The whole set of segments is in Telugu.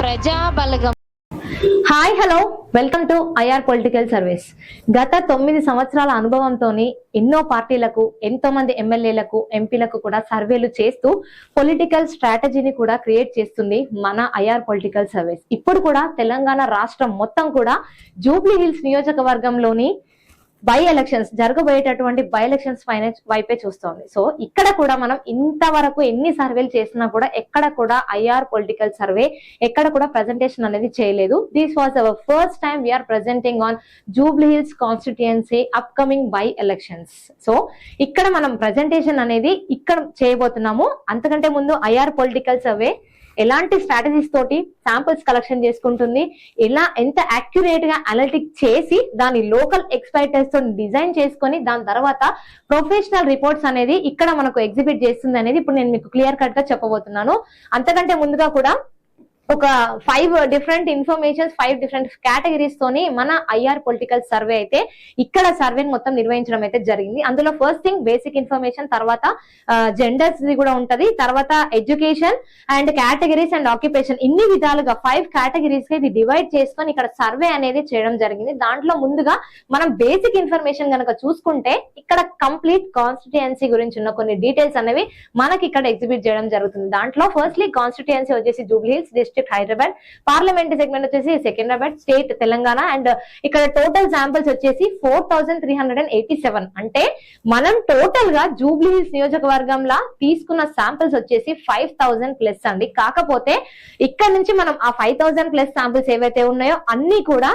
Prajabalagam. Hi hello. Welcome to IR political service. గత తొమ్మిది సంవత్సరాల అనుభవంతో ఎన్నో పార్టీలకు ఎంతో మంది ఎమ్మెల్యేలకు ఎంపీలకు కూడా సర్వేలు చేస్తూ పొలిటికల్ స్ట్రాటజీని కూడా క్రియేట్ చేస్తుంది మన ఐఆర్ పొలిటికల్ సర్వీస్. ఇప్పుడు కూడా తెలంగాణ రాష్ట్రం మొత్తం కూడా జూబ్లీ హిల్స్ నియోజకవర్గంలోని బై ఎలక్షన్స్ జరగబోయేటటువంటి బై ఎలక్షన్స్ పైన వైపే చూస్తోంది. సో ఇక్కడ కూడా మనం ఇంతవరకు ఎన్ని సర్వేలు చేసినా కూడా ఎక్కడ కూడా ఐఆర్ పొలిటికల్ సర్వే ఎక్కడ కూడా ప్రజెంటేషన్ అనేది చేయలేదు. This was our first time we're presenting on Jubilee Hills constituency upcoming by elections so ఇక్కడ మనం ప్రజెంటేషన్ అనేది ఇక్కడ చేయబోతున్నాము. అంతకంటే ముందు ఐఆర్ పొలిటికల్ సర్వే ఎలాంటి స్ట్రాటజీస్ తోటి శాంపుల్స్ కలెక్షన్ చేసుకుంటుంది ఎలా ఎంత అక్యురేట్గా అనలిటిక్ చేసి దాని లోకల్ ఎక్స్పర్టైజ్తో డిజైన్ చేసుకొని దాని తర్వాత ప్రొఫెషనల్ రిపోర్ట్స్ అనేది ఇక్కడ మనకు ఎగ్జిబిట్ చేస్తుంది అనేది ఇప్పుడు నేను మీకు క్లియర్ కట్గా చెప్పబోతున్నాను. అంతకంటే ముందుగా కూడా ఒక five different informations five different categories తోని మన ఐఆర్ పొలిటికల్ సర్వే అయితే ఇక్కడ సర్వేని మొత్తం నిర్వహించడం అయితే జరిగింది. అందులో ఫస్ట్ థింగ్ బేసిక్ ఇన్ఫర్మేషన్ తర్వాత జెండర్స్ కూడా ఉంటది తర్వాత education and categories and occupation ఇన్ని విధాలుగా ఫైవ్ కేటగిరీస్ ఇది డివైడ్ చేసుకొని ఇక్కడ సర్వే అనేది చేయడం జరిగింది. దాంట్లో ముందుగా మనం బేసిక్ ఇన్ఫర్మేషన్ కనుక చూసుకుంటే ఇక్కడ కంప్లీట్ కాన్స్టిట్యుయెన్సీ గురించి ఉన్న కొన్ని డీటెయిల్స్ అనేవి మనకి ఇక్కడ ఎగ్జిబిట్ చేయడం జరుగుతుంది. దాంట్లో ఫస్ట్లీ కాన్స్టిట్యుయెన్సీ వచ్చేసి Jubilee Hills district Hyderabad. Parliament segment వచ్చేసి సికింద్రాబాద్ స్టేట్ తెలంగాణ. అండ్ ఇక్కడ టోటల్ శాంపిల్స్ వచ్చేసి four thousand three hundred eighty seven అంటే మనం టోటల్గా జూబ్లీ హిల్స్ నియోజకవర్గంలో తీసుకున్న శాంపిల్స్ వచ్చేసి ఫైవ్ థౌసండ్ ప్లస్ అండి. కాకపోతే ఇక్కడ నుంచి మనం ఆ ఫైవ్ ప్లస్ శాంపిల్స్ ఏవైతే ఉన్నాయో అన్ని కూడా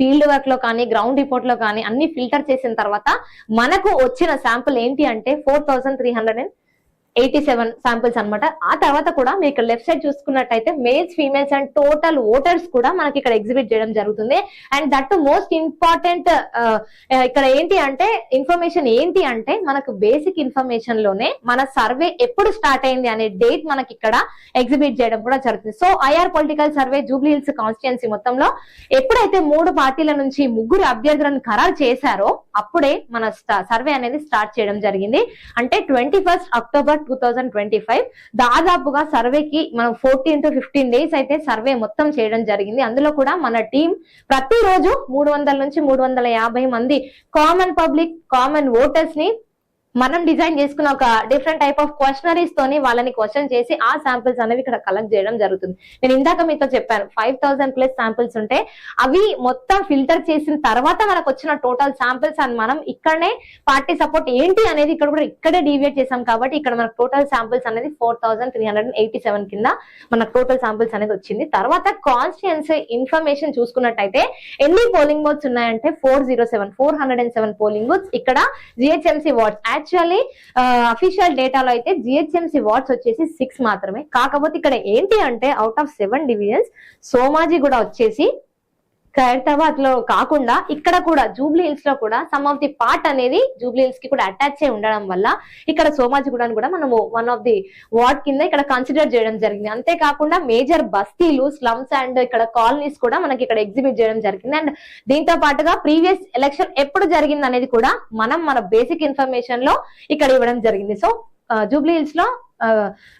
ఫీల్డ్ వర్క్లో కానీ గ్రౌండ్ రిపోర్ట్లో కానీ అన్ని ఫిల్టర్ చేసిన తర్వాత మనకు వచ్చిన శాంపుల్ ఏంటి అంటే four thousand three hundred and eighty seven samples అనమాట ఆ తర్వాత కూడా మీరు ఇక్కడ లెఫ్ట్ సైడ్ చూసుకున్నట్టయితే males females and total voters కూడా మనకి ఇక్కడ ఎగ్జిబిట్ చేయడం జరుగుతుంది. అండ్ దట్ మోస్ట్ ఇంపార్టెంట్ ఇక్కడ ఏంటి అంటే ఇన్ఫర్మేషన్ ఏంటి అంటే మనకు బేసిక్ ఇన్ఫర్మేషన్లోనే మన సర్వే ఎప్పుడు స్టార్ట్ అయింది అనే డేట్ మనకి ఇక్కడ ఎగ్జిబిట్ చేయడం కూడా జరుగుతుంది. So IR political survey Jubilee Hills constituency మొత్తంలో ఎప్పుడైతే మూడు పార్టీల నుంచి ముగ్గురు అభ్యర్థులను ఖరారు చేశారో అప్పుడే మన సర్వే అనేది స్టార్ట్ చేయడం జరిగింది. అంటే twenty first October two thousand twenty five దాదాపుగా సర్వేకి మనం ఫోర్టీన్ టు ఫిఫ్టీన్ డేస్ అయితే సర్వే మొత్తం చేయడం జరిగింది. అందులో కూడా మన టీం ప్రతిరోజు మూడు వందల నుంచి మూడు వందల యాభై మంది కామన్ పబ్లిక్ కామన్ ఓటర్స్ని మనం డిజైన్ చేసుకున్న ఒక డిఫరెంట్ టైప్ ఆఫ్ క్వశ్చనరీస్ తోని వాళ్ళని క్వశ్చన్ చేసి ఆ శాంపిల్స్ అనేవి ఇక్కడ కలెక్ట్ చేయడం జరుగుతుంది. నేను ఇందాక మీతో చెప్పాను ఫైవ్ థౌసండ్ ప్లస్ శాంపిల్స్ ఉంటే అవి మొత్తం ఫిల్టర్ చేసిన తర్వాత మనకు వచ్చిన టోటల్ శాంపిల్స్ అని మనం ఇక్కడనే పార్టీ సపోర్ట్ ఏంటి అనేది ఇక్కడ కూడా ఇక్కడే డీవియేట్ చేసాం కాబట్టి ఇక్కడ మనకు టోటల్ శాంపిల్స్ అనేది four thousand three hundred eighty seven కింద మనకు టోటల్ శాంపిల్స్ అనేది వచ్చింది. తర్వాత కాన్స్టిట్యున్సీ ఇన్ఫర్మేషన్ చూసుకున్నట్టయితే ఎన్ని పోలింగ్ బూత్స్ ఉన్నాయంటే four zero seven four hundred and seven polling booths ఇక్కడ జిహెచ్ఎంసీ వార్డ్స్ యాక్చువల్లీ అఫీషియల్ డేటాలో అయితే జిహెచ్ఎంసి వార్డ్స్ వచ్చేసి సిక్స్ మాత్రమే. కాకపోతే ఇక్కడ ఏంటి అంటే out of seven divisions Somaji కూడా వచ్చేసి ఖైరతాబాద్లో కాకుండా ఇక్కడ కూడా జూబ్లీ హిల్స్లో కూడా సమ్ ఆఫ్ ది పార్ట్ అనేది జూబ్లీ హిల్స్కి కూడా అటాచ్ అయి ఉండడం వల్ల ఇక్కడ సోమాజిగూడని కూడా మనము వన్ ఆఫ్ ది వార్డ్ కింద ఇక్కడ కన్సిడర్ చేయడం జరిగింది. అంతేకాకుండా మేజర్ బస్తీలు స్లమ్స్ అండ్ ఇక్కడ కాలనీస్ కూడా మనకి ఇక్కడ ఎగ్జిబిట్ చేయడం జరిగింది. అండ్ దీంతో పాటుగా ప్రీవియస్ ఎలక్షన్ ఎప్పుడు జరిగింది అనేది కూడా మనం మన బేసిక్ ఇన్ఫర్మేషన్లో ఇక్కడ ఇవ్వడం జరిగింది. సో uh, జూబ్లీ హిల్స్లో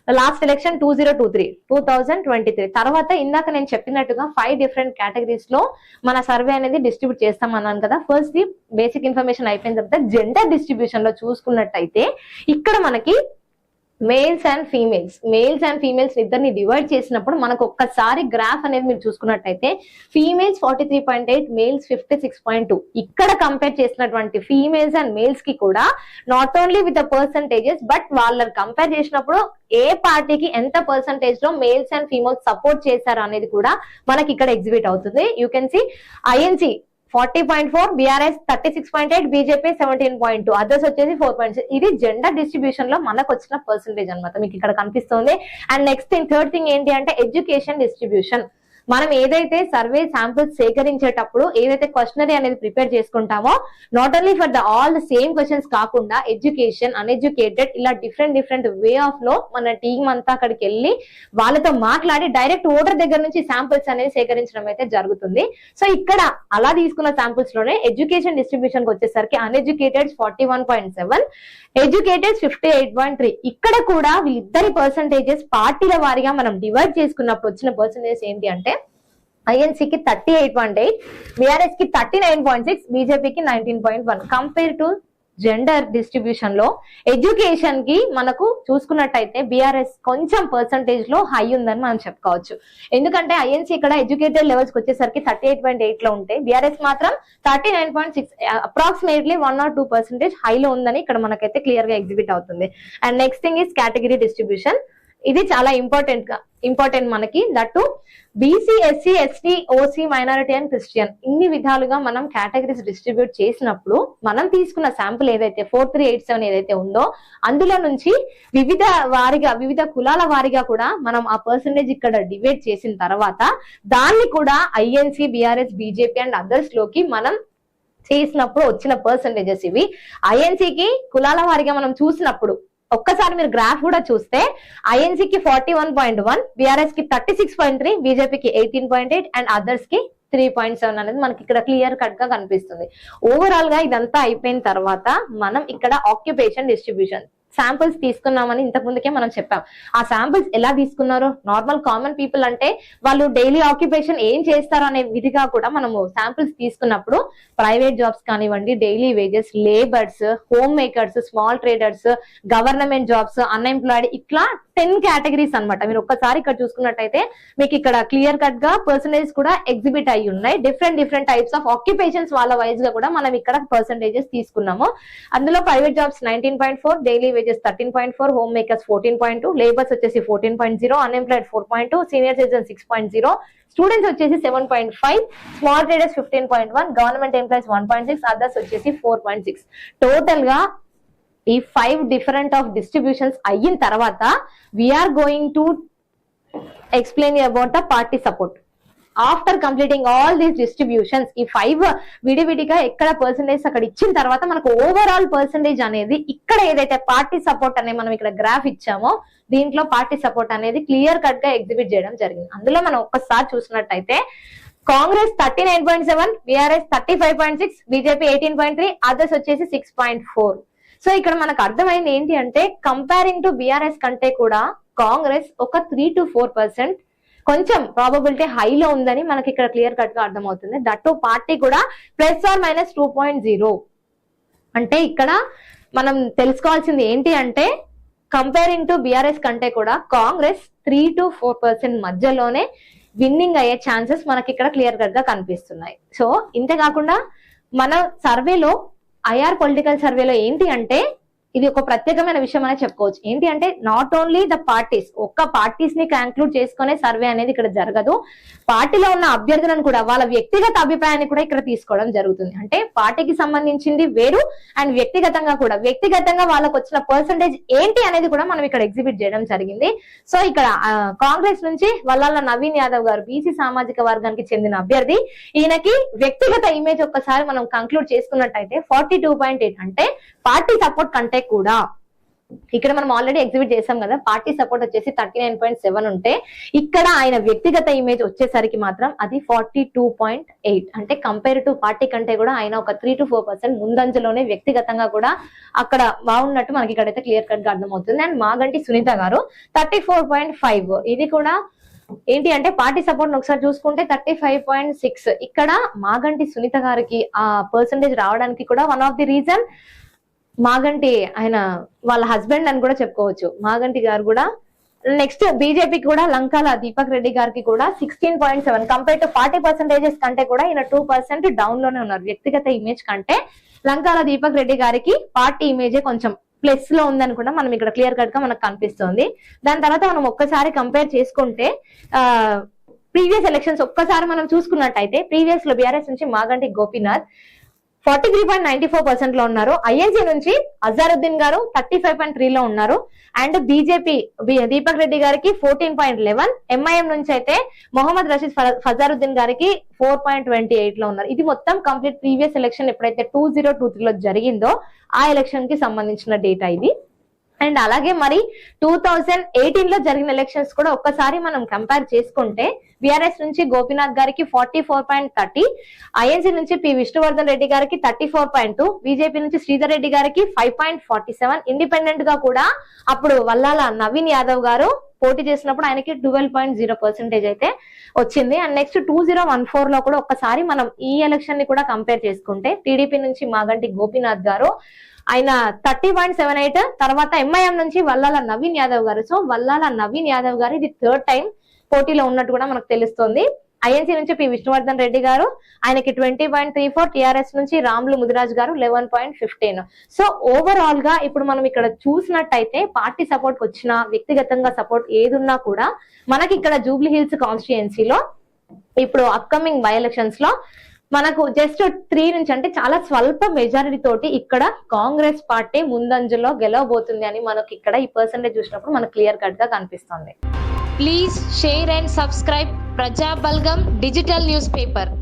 last election two zero two three two thousand twenty three తర్వాత ఇందాక నేను చెప్పినట్టుగా ఫైవ్ డిఫరెంట్ కేటగిరీస్లో మన సర్వే అనేది డిస్ట్రిబ్యూట్ చేస్తాం అన్నాను కదా. ఫస్ట్ ది బేసిక్ ఇన్ఫర్మేషన్ అయిపోయిన తర్వాత జెండర్ డిస్ట్రిబ్యూషన్లో చూసుకున్నట్టయితే ఇక్కడ మనకి males and females males and females ఇద్దరిని డివైడ్ చేసినప్పుడు మనకు ఒక్కసారి గ్రాఫ్ అనేది మీరు చూసుకున్నట్టయితే females forty three point eight males fifty six point two ఇక్కడ కంపేర్ చేసినటువంటి ఫీమేల్స్ అండ్ మేల్స్కి కూడా not only with the percentages but వాళ్ళని కంపేర్ చేసినప్పుడు ఏ పార్టీకి ఎంత పర్సంటేజ్లో మేల్స్ అండ్ ఫీమేల్స్ సపోర్ట్ చేశారు అనేది కూడా మనకి ఇక్కడ ఎగ్జిబిట్ అవుతుంది. You can see INC forty point four BRS thirty six point eight BJP seventeen point two. Others వచ్చేసి ఫోర్ పాయింట్ ఇది జెండర్ డిస్ట్రిబ్యూషన్లో మనకు వచ్చిన పర్సంటేజ్ అనమాట మీకు ఇక్కడ కనిపిస్తుంది. And next thing third thing ఏంటి అంటే ఎడ్యుకేషన్ డిస్ట్రిబ్యూషన్ మనం ఏదైతే సర్వే శాంపిల్స్ సేకరించేటప్పుడు ఏదైతే క్వశ్చనరీ అనేది ప్రిపేర్ చేసుకుంటామో not only for the all the same questions కాకుండా ఎడ్యుకేషన్ అన్ఎడ్యుకేటెడ్ ఇలా డిఫరెంట్ డిఫరెంట్ వే ఆఫ్లో మన టీం అంతా అక్కడికి వెళ్ళి వాళ్ళతో మాట్లాడి డైరెక్ట్ ఓటర్ దగ్గర నుంచి శాంపిల్స్ అనేది సేకరించడం అయితే జరుగుతుంది. సో ఇక్కడ అలా తీసుకున్న శాంపిల్స్లోనే ఎడ్యుకేషన్ డిస్ట్రిబ్యూషన్కి వచ్చేసరికి uneducated forty one point seven educated fifty eight point three ఇక్కడ కూడా వీళ్ళిద్దరి పర్సంటేజెస్ పార్టీల వారీగా మనం డివైడ్ చేసుకున్నప్పుడు వచ్చిన పర్సంటేజ్ ఏంటి అంటే ఐఎన్సీకి థర్టీ ఎయిట్ పాయింట్ ఎయిట్ బీఆర్ఎస్కి థర్టీ నైన్ పాయింట్ సిక్స్ బీజేపీకి nineteen point one compare to gender డిస్ట్రిబ్యూషన్లో ఎడ్యుకేషన్కి మనకు చూసుకున్నట్టయితే బీఆర్ఎస్ కొంచెం పర్సంటేజ్లో హై ఉందని మనం చెప్పుకోవచ్చు. ఎందుకంటే ఐఎన్సీ ఇక్కడ ఎడ్యుకేటెడ్ లెవెల్స్కి వచ్చేసరికి థర్టీ ఎయిట్ పాయింట్ ఎయిట్లో ఉంటే బీఆర్ఎస్ మాత్రం thirty nine point six approximately one or two percentage హైలో ఉందని ఇక్కడ మనకైతే క్లియర్గా ఎగ్జిబిట్ అవుతుంది. And next thing is category distribution ఇది చాలా ఇంపార్టెంట్గా ఇంపార్టెంట్ మనకి. That BC SC ST OC minority and Christian ఇన్ని విధాలుగా మనం కేటగిరీస్ డిస్ట్రిబ్యూట్ చేసినప్పుడు మనం తీసుకున్న శాంపుల్ ఏదైతే ఫోర్ త్రీ ఎయిట్ సెవెన్ ఏదైతే ఉందో అందులో నుంచి వివిధ వారిగా వివిధ కులాల వారిగా కూడా మనం ఆ పర్సంటేజ్ ఇక్కడ డివైడ్ చేసిన తర్వాత దాన్ని కూడా ఐఎన్సీ బీఆర్ఎస్ బీజేపీ అండ్ అదర్స్లోకి మనం చేసినప్పుడు వచ్చిన పర్సంటేజెస్ ఇవి. ఐఎన్సీకి కులాల వారిగా మనం చూసినప్పుడు ఒక్కసారి మీరు గ్రాఫ్ కూడా చూస్తే ఐఎన్సీకి ఫార్టీ వన్ పాయింట్ వన్ బీఆర్ఎస్కి థర్టీ సిక్స్ పాయింట్ త్రీ బీజేపీకి ఎయిటీన్ పాయింట్ ఎయిట్ అండ్ అదర్స్కి త్రీ పాయింట్ సెవెన్ అనేది మనకి ఇక్కడ క్లియర్ కట్గా కనిపిస్తుంది. ఓవరాల్గా ఇదంతా అయిపోయిన తర్వాత మనం ఇక్కడ ఆక్యుపేషన్ డిస్ట్రిబ్యూషన్ శాంపుల్స్ తీసుకున్నామని ఇంతకు ముందుకే మనం చెప్పాం. ఆ శాంపుల్స్ ఎలా తీసుకున్నారు? నార్మల్ కామన్ పీపుల్ అంటే వాళ్ళు డైలీ ఆక్యుపేషన్ ఏం చేస్తారు అనే విధిగా కూడా మనము శాంపుల్స్ తీసుకున్నప్పుడు ప్రైవేట్ జాబ్స్ కానివ్వండి daily wages labours home makers small traders government jobs unemployed ఇట్లా టెన్ కేటగిరీస్ అన్నమాట. మీరు ఒక్కసారి ఇక్కడ చూసుకున్నట్టయితే మీకు ఇక్కడ క్లియర్ కట్గా పర్సంటేజ్ కూడా ఎగ్జిబిట్ అయి ఉన్నాయి. Different different types of occupations వాళ్ళ వైజ్గా కూడా మనం ఇక్కడ పర్సంటేజెస్ తీసుకున్నాము. అందులో private jobs nineteen point four daily wages thirteen point four home makers fourteen point two labours వచ్చేసి fourteen point zero unemployed four point two senior citizen six point zero students వచ్చేసి seven point five small traders fifteen point one government employees one point six others వచ్చేసి ఫోర్ పాయింట్ సిక్స్ టోటల్గా ఈ ఫైవ్ డిఫరెంట్ ఆఫ్ డిస్ట్రిబ్యూషన్స్ అయిన తర్వాత we're going to explain about the party support after completing all these distributions ఈ ఫైవ్ విడివిడిగా ఎక్కడ పర్సంటేజ్ అక్కడ ఇచ్చిన తర్వాత మనకు ఓవరాల్ పర్సంటేజ్ అనేది ఇక్కడ ఏదైతే పార్టీ సపోర్ట్ అనే మనం ఇక్కడ గ్రాఫ్ ఇచ్చామో దీంట్లో పార్టీ సపోర్ట్ అనేది క్లియర్ కట్గా ఎగ్జిబిట్ చేయడం జరిగింది. అందులో మనం ఒక్కసారి చూసినట్టయితే Congress thirty nine point seven BRS thirty five point six BJP eighteen point three others వచ్చేసి సిక్స్ పాయింట్ ఫోర్ సో ఇక్కడ మనకు అర్థమైంది ఏంటి అంటే కంపేరింగ్ టు బీఆర్ఎస్ కంటే కూడా కాంగ్రెస్ ఒక త్రీ టు ఫోర్ పర్సెంట్ కొంచెం ప్రాబబిలిటీ హైలో ఉందని మనకి ఇక్కడ క్లియర్ కట్గా అర్థమవుతుంది. దట్ పార్టీ కూడా plus or minus two point zero అంటే ఇక్కడ మనం తెలుసుకోవాల్సింది ఏంటి అంటే కంపేరింగ్ టు బీఆర్ఎస్ కంటే కూడా Congress three to four percent మధ్యలోనే విన్నింగ్ అయ్యే ఛాన్సెస్ మనకి ఇక్కడ క్లియర్ కట్గా కనిపిస్తున్నాయి. సో ఇంతే కాకుండా మన సర్వేలో ఐఆర్ పొలిటికల్ సర్వేలో ఏంటి అంటే ఇది ఒక ప్రత్యేకమైన విషయం అనే చెప్పుకోవచ్చు. ఏంటి అంటే నాట్ ఓన్లీ ద పార్టీస్ ఒక్క పార్టీస్ని కంక్లూడ్ చేసుకునే సర్వే అనేది ఇక్కడ జరగదు. పార్టీలో ఉన్న అభ్యర్థులను కూడా వాళ్ళ వ్యక్తిగత అభిప్రాయాన్ని కూడా ఇక్కడ తీసుకోవడం జరుగుతుంది. అంటే పార్టీకి సంబంధించింది వేరు అండ్ వ్యక్తిగతంగా కూడా. వ్యక్తిగతంగా వాళ్ళకు వచ్చిన పర్సంటేజ్ ఏంటి అనేది కూడా మనం ఇక్కడ ఎగ్జిబిట్ చేయడం జరిగింది. సో ఇక్కడ కాంగ్రెస్ నుంచి వల్లాల నవీన్ యాదవ్ గారు బీసీ సామాజిక వర్గానికి చెందిన అభ్యర్థి. ఈయనకి వ్యక్తిగత ఇమేజ్ ఒక్కసారి మనం కంక్లూడ్ చేసుకున్నట్టయితే ఫార్టీ టూ పాయింట్ ఎయిట్ అంటే పార్టీ సపోర్ట్ కంటే కూడా. ఇక్కడ మనం ఆల్రెడీ ఎగ్జిబిట్ చేసాం కదా పార్టీ సపోర్ట్ వచ్చేసి థర్టీ నైన్ పాయింట్ సెవెన్ ఉంటే ఇక్కడ ఆయన వ్యక్తిగత ఇమేజ్ వచ్చేసరికి మాత్రం అది ఫార్టీ టూ పాయింట్ ఎయిట్ అంటే కంపేర్ టు పార్టీ కంటే కూడా ఆయన ఒక త్రీ టు ఫోర్ పర్సెంట్ ముందంజలోనే వ్యక్తిగతంగా కూడా అక్కడ బాగున్నట్టు మనకి ఇక్కడైతే క్లియర్ కట్గా అర్థమవుతుంది. అండ్ మాగంటి సునీత గారు థర్టీ ఫోర్ పాయింట్ ఫైవ్ ఇది కూడా ఏంటి అంటే పార్టీ సపోర్ట్ ఒకసారి చూసుకుంటే థర్టీ ఫైవ్ పాయింట్ సిక్స్ ఇక్కడ మాగంటి సునీత గారికి ఆ పర్సంటేజ్ రావడానికి కూడా one of the reason Maganti ఆయన వాళ్ళ హస్బెండ్ అని కూడా చెప్పుకోవచ్చు. మాగంటి గారు కూడా నెక్స్ట్ బీజేపీకి కూడా లంకాల దీపక్ రెడ్డి గారికి కూడా sixteen point seven compare to forty percentages కంటే కూడా ఈయన టూ పర్సెంట్ డౌన్లోనే ఉన్నారు. వ్యక్తిగత ఇమేజ్ కంటే లంకాల దీపక్ రెడ్డి గారికి పార్టీ ఇమేజే కొంచెం ప్లస్లో ఉందని కూడా మనం ఇక్కడ క్లియర్ కట్గా మనకు కనిపిస్తుంది. దాని తర్వాత మనం ఒక్కసారి కంపేర్ చేసుకుంటే ఆ ప్రీవియస్ ఎలక్షన్స్ ఒక్కసారి మనం చూసుకున్నట్టయితే ప్రీవియస్లో బీఆర్ఎస్ నుంచి Maganti Gopinath forty three point ninety four పర్సెంట్లో ఉన్నారు. ఐఎన్సీ నుంచి అజారుద్దీన్ గారు థర్టీ ఫైవ్ పాయింట్ త్రీ లో ఉన్నారు. అండ్ బీజేపీ దీపక్ రెడ్డి గారికి ఫోర్టీన్ పాయింట్ లెవెన్. ఎంఐఎం నుంచి అయితే మొహమ్మద్ రషీద్ ఫజారుద్దీన్ గారికి ఫోర్ పాయింట్ ట్వంటీ ఎయిట్లో ఉన్నారు. ఇది మొత్తం కంప్లీట్ ప్రీవియస్ ఎలక్షన్ ఎప్పుడైతే టూ జీరో టూ త్రీ లో జరిగిందో ఆ ఎలక్షన్కి సంబంధించిన డేటా ఇది. అండ్ అలాగే మరి టూ థౌజండ్ ఎయిటీన్లో జరిగిన ఎలక్షన్స్ కూడా ఒక్కసారి మనం కంపేర్ చేసుకుంటే బీఆర్ఎస్ నుంచి గోపీనాథ్ గారికి forty four point thirty INC నుంచి పి విష్ణువర్ధన్ రెడ్డి గారికి thirty four point two BJP నుంచి శ్రీధర్ రెడ్డి గారికి ఫైవ్ పాయింట్ ఫార్టీ సెవెన్ ఇండిపెండెంట్గా కూడా అప్పుడు వల్లాల నవీన్ యాదవ్ గారు పోటీ చేసినప్పుడు ఆయనకి ట్వెల్వ్ పాయింట్ జీరో పర్సెంటేజ్ అయితే వచ్చింది. And next two zero one ఫోర్లో కూడా ఒక్కసారి మనం ఈ ఎలక్షన్ని కూడా కంపేర్ చేసుకుంటే టీడీపీ నుంచి మాగంటి గోపీనాథ్ గారు ఆయన థర్టీ పాయింట్ సెవెన్ ఎయిట్ తర్వాత ఎంఐఎం నుంచి వల్లాల నవీన్ యాదవ్ గారు. సో వల్లాల నవీన్ యాదవ్ గారు ఇది థర్డ్ టైం పోటీలో ఉన్నట్టు కూడా మనకు తెలుస్తుంది. ఐఎన్సీ నుంచి పి. విష్ణువర్ధన్ రెడ్డి గారు ఆయనకి twenty point three four TRS నుంచి రాములు ముదిరాజ్ గారు లెవెన్ పాయింట్ ఫిఫ్టీన్. సో ఓవరాల్గా ఇప్పుడు మనం ఇక్కడ చూసినట్టయితే పార్టీ సపోర్ట్ వచ్చిన వ్యక్తిగతంగా సపోర్ట్ ఏదున్నా కూడా మనకి ఇక్కడ జూబ్లీ హిల్స్ కాన్స్టిట్యుయెన్సీలో ఇప్పుడు అప్కమింగ్ బై ఎలక్షన్స్లో మనకు జస్ట్ త్రీ నుంచి అంటే చాలా స్వల్ప మెజారిటీ తోటి ఇక్కడ కాంగ్రెస్ పార్టీ ముందంజలో గెలవబోతుంది అని మనకి ఇక్కడ ఈ పర్సంటేజ్ చూసినప్పుడు మనకు క్లియర్ కట్గా కనిపిస్తుంది. Please share and subscribe Prajabalagam digital news paper